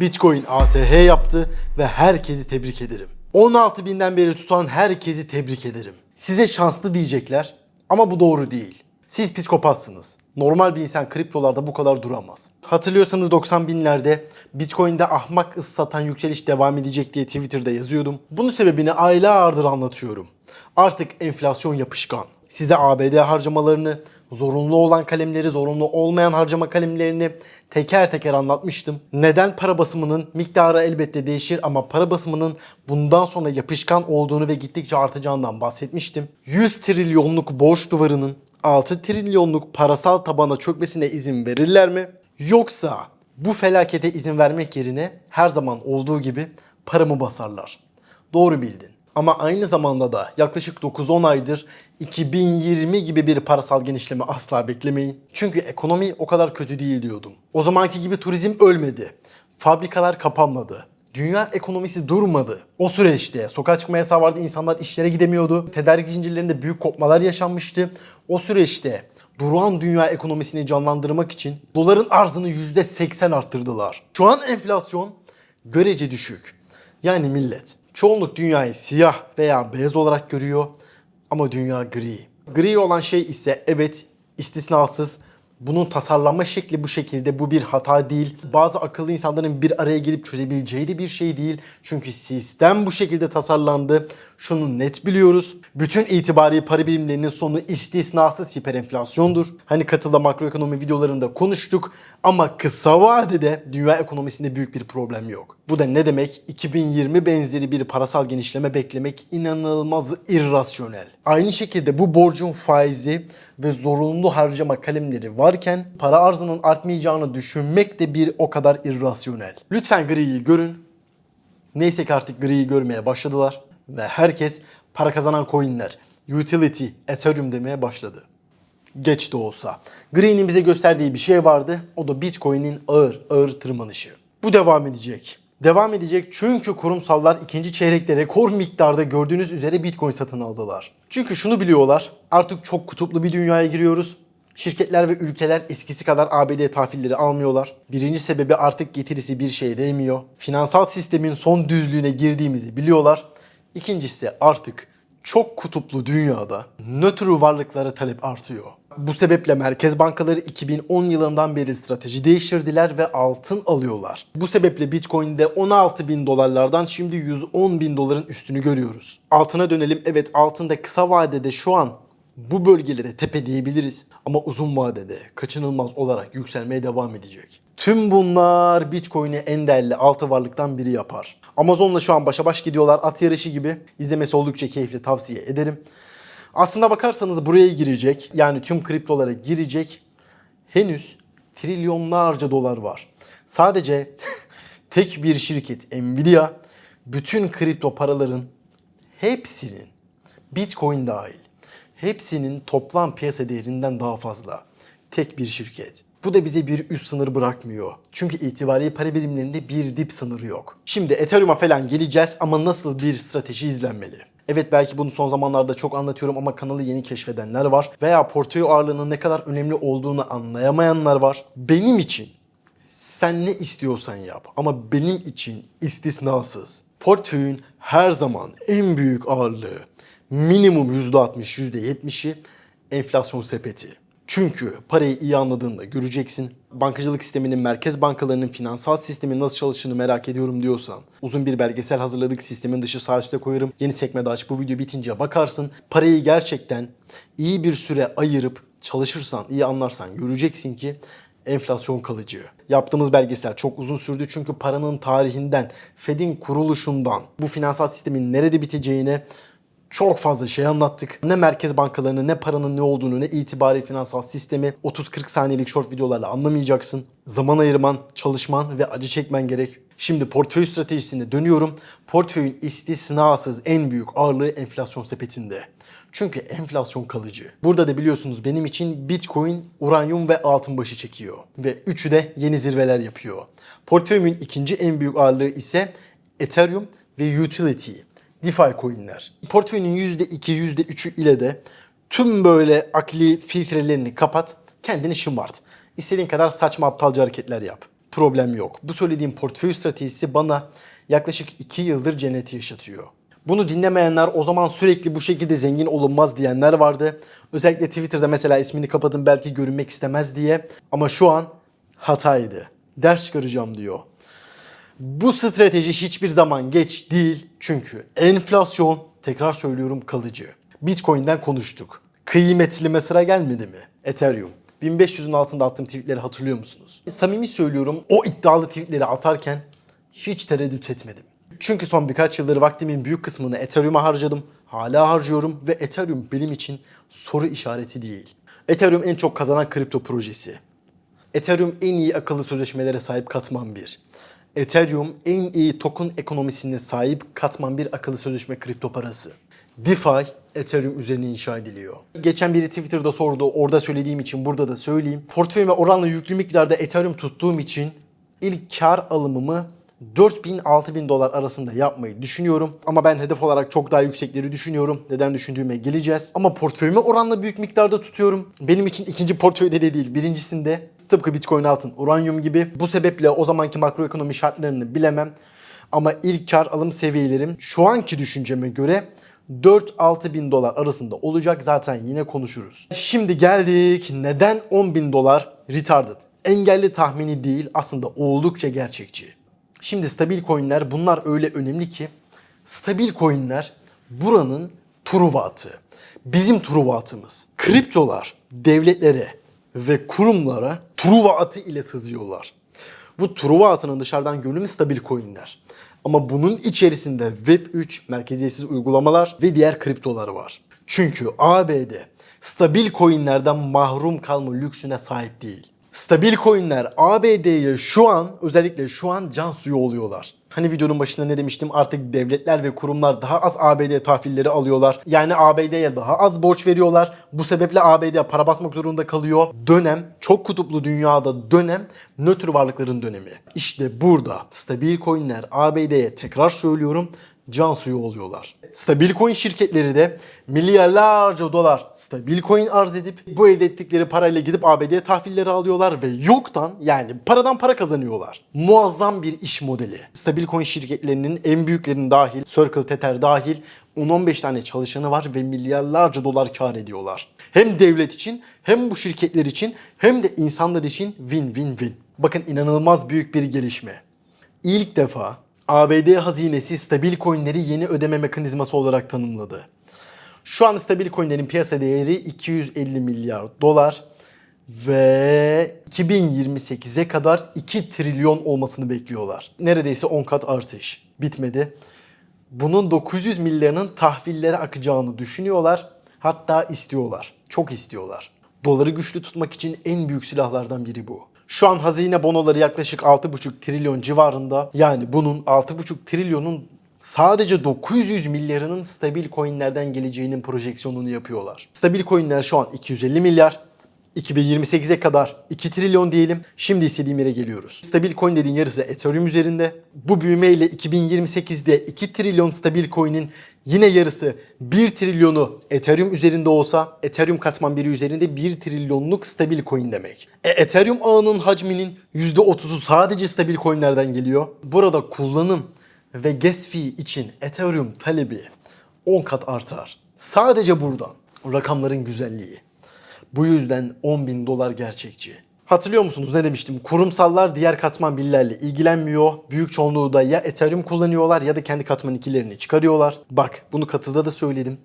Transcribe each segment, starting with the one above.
Bitcoin ATH yaptı ve herkesi tebrik ederim. 16 binden beri tutan herkesi tebrik ederim. Size şanslı diyecekler ama bu doğru değil. Siz psikopatsınız. Normal bir insan kriptolarda bu kadar duramaz. Hatırlıyorsanız 90 binlerde Bitcoin'de ahmak ıs satan yükseliş devam edecek diye Twitter'da yazıyordum. Bunun sebebini aylardır anlatıyorum. Artık enflasyon yapışkan. Size ABD harcamalarını, zorunlu olan kalemleri, zorunlu olmayan harcama kalemlerini teker teker anlatmıştım. Neden para basımının miktarı elbette değişir ama para basımının bundan sonra yapışkan olduğunu ve gittikçe artacağından bahsetmiştim. 100 trilyonluk borç duvarının 6 trilyonluk parasal tabana çökmesine izin verirler mi? Yoksa bu felakete izin vermek yerine her zaman olduğu gibi paramı basarlar. Doğru bildin. Ama aynı zamanda da yaklaşık 9-10 aydır 2020 gibi bir parasal genişleme asla beklemeyin. Çünkü ekonomi o kadar kötü değil diyordum. O zamanki gibi turizm ölmedi. Fabrikalar kapanmadı. Dünya ekonomisi durmadı. O süreçte sokağa çıkma yasağı vardı, insanlar işlere gidemiyordu. Tedarik zincirlerinde büyük kopmalar yaşanmıştı. O süreçte duran dünya ekonomisini canlandırmak için doların arzını %80 arttırdılar. Şu an enflasyon görece düşük. Yani millet çoğunluk dünyayı siyah veya beyaz olarak görüyor ama dünya gri. Gri olan şey ise evet istisnasız bunun tasarlanma şekli bu şekilde. Bu bir hata değil. Bazı akıllı insanların bir araya gelip çözebileceği de bir şey değil. Çünkü sistem bu şekilde tasarlandı. Şunu net biliyoruz. Bütün itibari para birimlerinin sonu istisnasız hiperenflasyondur. Hani katılda makroekonomi videolarında konuştuk. Ama kısa vadede dünya ekonomisinde büyük bir problem yok. Bu da ne demek? 2020 benzeri bir parasal genişleme beklemek inanılmaz irrasyonel. Aynı şekilde bu borcun faizi ve zorunlu harcama kalemleri varken para arzının artmayacağını düşünmek de bir o kadar irrasyonel. Lütfen griyi görün. Neyse ki artık griyi görmeye başladılar ve herkes para kazanan coinler, utility, ethereum demeye başladı. Geç de olsa. Green'in bize gösterdiği bir şey vardı. O da Bitcoin'in ağır ağır tırmanışı. Bu devam edecek. Devam edecek çünkü kurumsallar ikinci çeyrekte rekor miktarda gördüğünüz üzere Bitcoin satın aldılar. Çünkü şunu biliyorlar. Artık çok kutuplu bir dünyaya giriyoruz. Şirketler ve ülkeler eskisi kadar ABD tahvilleri almıyorlar. Birinci sebebi artık getirisi bir şeye değmiyor. Finansal sistemin son düzlüğüne girdiğimizi biliyorlar. İkincisi artık çok kutuplu dünyada nötr varlıklara talep artıyor. Bu sebeple merkez bankaları 2010 yılından beri strateji değiştirdiler ve altın alıyorlar. Bu sebeple Bitcoin'de 16 bin dolarlardan şimdi 110 bin doların üstünü görüyoruz. Altına dönelim. Evet altında kısa vadede şu an bu bölgelere tepe diyebiliriz ama uzun vadede kaçınılmaz olarak yükselmeye devam edecek. Tüm bunlar Bitcoin'i en değerli altı varlıktan biri yapar. Amazon'la şu an başa baş gidiyorlar at yarışı gibi. İzlemesi oldukça keyifli tavsiye ederim. Aslında bakarsanız buraya girecek yani tüm kriptolara girecek henüz trilyonlarca dolar var. Sadece tek bir şirket Nvidia bütün kripto paraların hepsinin Bitcoin dahil hepsinin toplam piyasa değerinden daha fazla. Tek bir şirket. Bu da bize bir üst sınır bırakmıyor. Çünkü itibari para birimlerinde bir dip sınırı yok. Şimdi Ethereum'a falan geleceğiz ama nasıl bir strateji izlenmeli? Evet belki bunu son zamanlarda çok anlatıyorum ama kanalı yeni keşfedenler var. Veya portföy ağırlığının ne kadar önemli olduğunu anlayamayanlar var. Benim için sen ne istiyorsan yap ama benim için istisnasız. Portföyün her zaman en büyük ağırlığı minimum %60, %70'i enflasyon sepeti. Çünkü parayı iyi anladığında göreceksin. Bankacılık sisteminin, merkez bankalarının finansal sistemin nasıl çalıştığını merak ediyorum diyorsan uzun bir belgesel hazırladık. Sistemin dışı sağ üstte koyarım. Yeni sekmede aç bu video bitince bakarsın. Parayı gerçekten iyi bir süre ayırıp çalışırsan, iyi anlarsan göreceksin ki enflasyon kalıcı. Yaptığımız belgesel çok uzun sürdü çünkü paranın tarihinden, Fed'in kuruluşundan, bu finansal sistemin nerede biteceğine çok fazla şey anlattık. Ne merkez bankalarını, ne paranın ne olduğunu, ne itibari finansal sistemi 30-40 saniyelik short videolarla anlamayacaksın. Zaman ayırman, çalışman ve acı çekmen gerek. Şimdi portföy stratejisine dönüyorum. Portföyün istisnasız en büyük ağırlığı enflasyon sepetinde. Çünkü enflasyon kalıcı. Burada da biliyorsunuz benim için Bitcoin, uranyum ve altın başı çekiyor. Ve üçü de yeni zirveler yapıyor. Portföyümün ikinci en büyük ağırlığı ise Ethereum ve Utility. DeFi coinler. Portföyünün %2, %3'ü ile de tüm böyle akli filtrelerini kapat, kendini şımart. İstediğin kadar saçma aptalca hareketler yap. problem yok. Bu söylediğim portföy stratejisi bana yaklaşık 2 yıldır cenneti yaşatıyor. Bunu dinlemeyenler o zaman sürekli bu şekilde zengin olunmaz diyenler vardı. Özellikle Twitter'da mesela ismini kapatın belki görünmek istemez diye. Ama şu an hataydı. Ders çıkaracağım diyor. Bu strateji hiçbir zaman geç değil çünkü enflasyon tekrar söylüyorum kalıcı. Bitcoin'den konuştuk. Kıymetlime sıra gelmedi mi? Ethereum. 1500'ün altında attığım tweetleri hatırlıyor musunuz? Samimi söylüyorum o iddialı tweetleri atarken hiç tereddüt etmedim. Çünkü son birkaç yıldır vaktimin büyük kısmını Ethereum'a harcadım. Hala harcıyorum ve Ethereum benim için soru işareti değil. Ethereum en çok kazanan kripto projesi. Ethereum en iyi akıllı sözleşmelere sahip katman bir. Ethereum en iyi token ekonomisine sahip katman bir akıllı sözleşme kripto parası. DeFi Ethereum üzerine inşa ediliyor. Geçen biri Twitter'da sordu. Orada söylediğim için burada da söyleyeyim. Portföyüme oranla yüklü miktarda Ethereum tuttuğum için ilk kar alımımı 4000-6000 dolar arasında yapmayı düşünüyorum. Ama ben hedef olarak çok daha yüksekleri düşünüyorum. Neden düşündüğüme geleceğiz. Ama portföyüme oranla büyük miktarda tutuyorum. Benim için ikinci portföyde de değil. Birincisinde tıpkı Bitcoin altın, uranyum gibi. Bu sebeple o zamanki makroekonomi şartlarını bilemem. Ama ilk kar alım seviyelerim şu anki düşünceme göre 4-6 bin dolar arasında olacak. Zaten yine konuşuruz. Şimdi geldik. Neden 10 bin dolar retarded? Engelli tahmini değil aslında oldukça gerçekçi. Şimdi stabil coinler bunlar öyle önemli ki stabil coinler buranın truvatı. Bizim truvatımız. Kriptolar devletlere ve kurumlara truvatı ile sızıyorlar. Bu Truva atının dışarıdan görünümü stabil coinler. Ama bunun içerisinde Web3, merkeziyetsiz uygulamalar ve diğer kriptolar var. Çünkü ABD stabil coinlerden mahrum kalma lüksüne sahip değil. Stabil coinler ABD'ye şu an özellikle şu an can suyu oluyorlar. Hani videonun başında ne demiştim artık devletler ve kurumlar daha az ABD tahvilleri alıyorlar. Yani ABD'ye daha az borç veriyorlar. Bu sebeple ABD para basmak zorunda kalıyor. Dönem çok kutuplu dünyada dönem nötr varlıkların dönemi. İşte burada stabil coinler ABD'ye tekrar söylüyorum can suyu oluyorlar. Stabil coin şirketleri de milyarlarca dolar stabil coin arz edip bu elde ettikleri parayla gidip ABD tahvilleri alıyorlar ve yoktan yani paradan para kazanıyorlar. Muazzam bir iş modeli. Stabil coin şirketlerinin en büyüklerinin dahil, Circle Tether dahil 10-15 tane çalışanı var ve milyarlarca dolar kar ediyorlar. Hem devlet için hem bu şirketler için hem de insanlar için win-win-win. Bakın inanılmaz büyük bir gelişme. İlk defa ABD hazinesi stabil coinleri yeni ödeme mekanizması olarak tanımladı. Şu an stabil coinlerin piyasa değeri 250 milyar dolar ve 2028'e kadar 2 trilyon olmasını bekliyorlar. Neredeyse 10 kat artış. Bitmedi. Bunun 900 milyarının tahvillere akacağını düşünüyorlar. Hatta istiyorlar. Çok istiyorlar. Doları güçlü tutmak için en büyük silahlardan biri bu. Şu an hazine bonoları yaklaşık 6,5 trilyon civarında. Yani bunun 6,5 trilyonun sadece 900 milyarının stabil coinlerden geleceğinin projeksiyonunu yapıyorlar. Stabil coinler şu an 250 milyar. 2028'e kadar 2 trilyon diyelim. Şimdi istediğim yere geliyoruz. Stabil coinlerin yarısı Ethereum üzerinde. Bu büyümeyle 2028'de 2 trilyon stabil coin'in yine yarısı 1 trilyonu Ethereum üzerinde olsa Ethereum katman biri üzerinde 1 trilyonluk stabil coin demek. E, Ethereum ağının hacminin %30'u sadece stabil coinlerden geliyor. Burada kullanım ve gas fee için Ethereum talebi 10 kat artar. Sadece buradan. Rakamların güzelliği. Bu yüzden 10 bin dolar gerçekçi. Hatırlıyor musunuz ne demiştim? Kurumsallar diğer katman birlerle ilgilenmiyor. Büyük çoğunluğu da ya Ethereum kullanıyorlar ya da kendi katman ikilerini çıkarıyorlar. Bak bunu katılda da söyledim.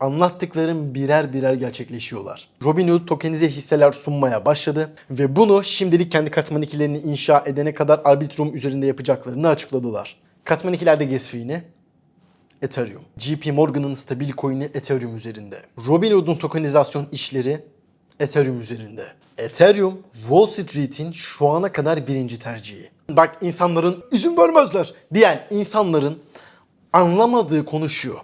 Anlattıklarım birer birer gerçekleşiyorlar. Robinhood tokenize hisseler sunmaya başladı ve bunu şimdilik kendi katman ikilerini inşa edene kadar Arbitrum üzerinde yapacaklarını açıkladılar. Katman ikilerde ne? Ethereum. JP Morgan'ın stabil coin'i Ethereum üzerinde. Robinhood'un tokenizasyon işleri Ethereum üzerinde. Ethereum Wall Street'in şu ana kadar birinci tercihi. Bak insanların izin vermezler diyen insanların anlamadığı konuşuyor.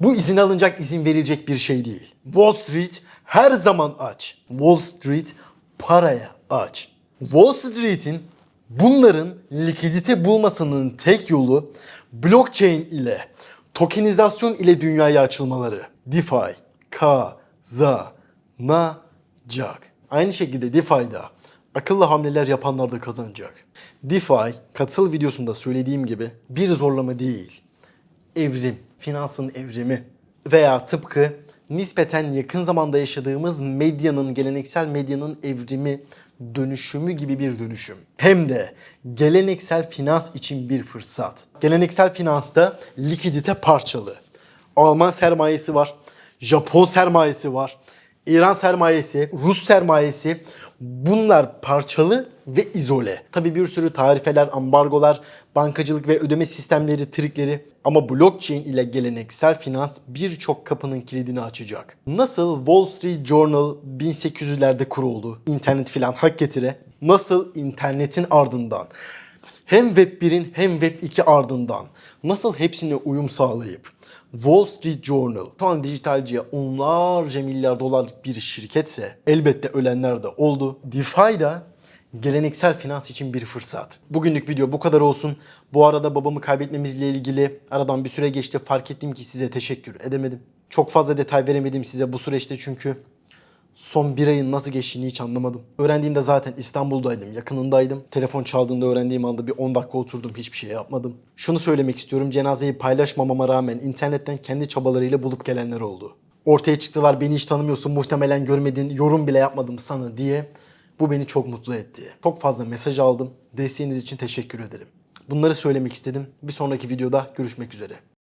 Bu izin alınacak, izin verilecek bir şey değil. Wall Street her zaman aç. Wall Street paraya aç. Wall Street'in bunların likidite bulmasının tek yolu blockchain ile tokenizasyon ile dünyaya açılmaları. DeFi kazanacak. Aynı şekilde DeFi'da Akıllı hamleler yapanlar da kazanacak. DeFi, katıl videosunda söylediğim gibi bir zorlama değil. Evrim, finansın evrimi veya tıpkı nispeten yakın zamanda yaşadığımız medyanın, geleneksel medyanın evrimi, dönüşümü gibi bir dönüşüm. Hem de geleneksel finans için bir fırsat. Geleneksel finansta likidite parçalı. Alman sermayesi var, Japon sermayesi var, İran sermayesi, Rus sermayesi bunlar parçalı ve izole. Tabi bir sürü tarifeler, ambargolar, bankacılık ve ödeme sistemleri, trikleri ama blockchain ile geleneksel finans birçok kapının kilidini açacak. Nasıl Wall Street Journal 1800'lerde kuruldu, internet filan hak getire, nasıl internetin ardından hem Web 1'in hem Web 2 ardından nasıl hepsine uyum sağlayıp Wall Street Journal şu an dijitalciye onlarca milyar dolarlık bir şirketse elbette ölenler de oldu. DeFi da geleneksel finans için bir fırsat. Bugünlük video bu kadar olsun. Bu arada babamı kaybetmemizle ilgili aradan bir süre geçti. Fark ettim ki size teşekkür edemedim. Çok fazla detay veremedim size bu süreçte çünkü son bir ayın nasıl geçtiğini hiç anlamadım. Öğrendiğimde zaten İstanbul'daydım, yakınındaydım. Telefon çaldığında öğrendiğim anda bir 10 dakika oturdum, hiçbir şey yapmadım. Şunu söylemek istiyorum, cenazeyi paylaşmamama rağmen internetten kendi çabalarıyla bulup gelenler oldu. Ortaya çıktılar, beni hiç tanımıyorsun, muhtemelen görmedin, yorum bile yapmadım sana diye. Bu beni çok mutlu etti. Çok fazla mesaj aldım. Desteğiniz için teşekkür ederim. Bunları söylemek istedim. Bir sonraki videoda görüşmek üzere.